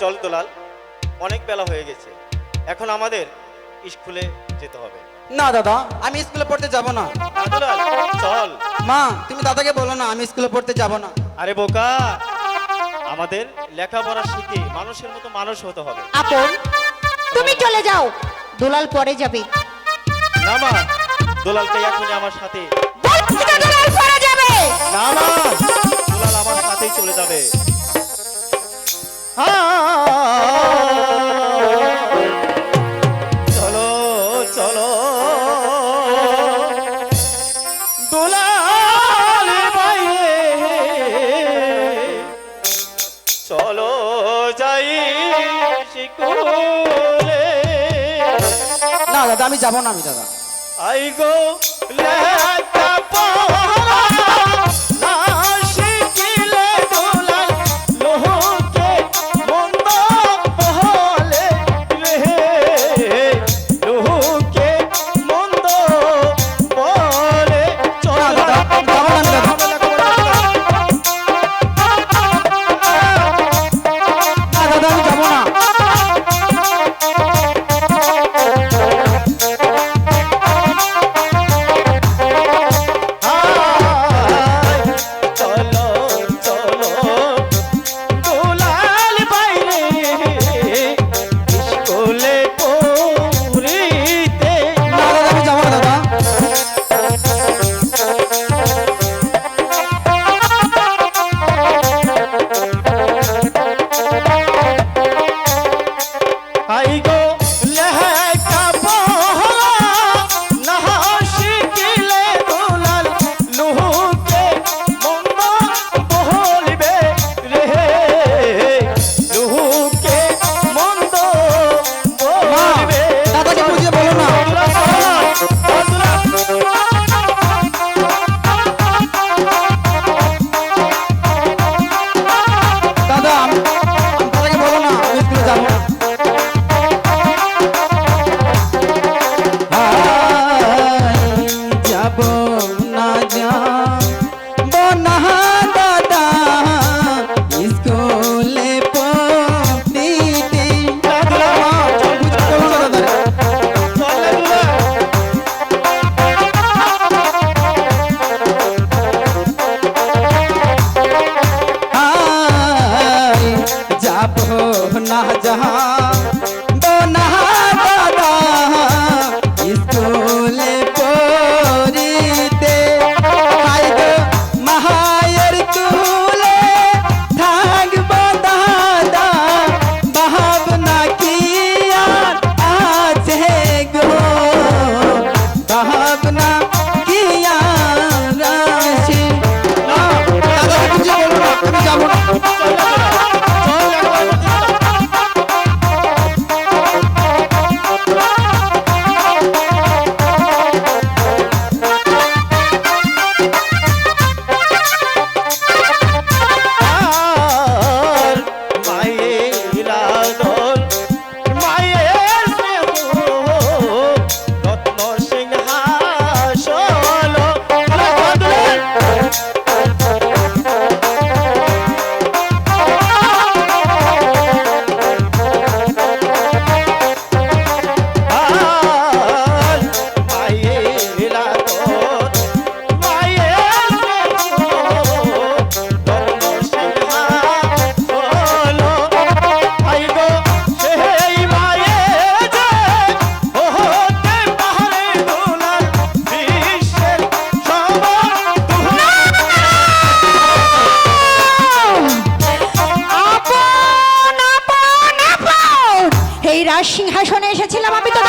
চল দোলাল অনেক বেলা হয়ে গেছে। এখন আমাদের স্কুলে যেতে হবে। না দাদা আমি স্কুলে পড়তে যাব না। না দুলাল চল। মা তুমি দাদাকে বলো না আমি স্কুলে পড়তে যাব না। আরে বোকা আমাদের লেখাপড়া শিখে মানুষের মতো মানুষ হতে হবে। আপন তুমি চলে যাও দুলাল পরে যাবে। না মা দোলালকে এখনই আমার সাথে। বলছি দুলাল না দাদা আমি যাব না আমি দাদা আই গো লেখা পড়া যাব না যাব না দাদা স্কুলে পড়তে সিংহাসনে এসেছিলাম আমি তো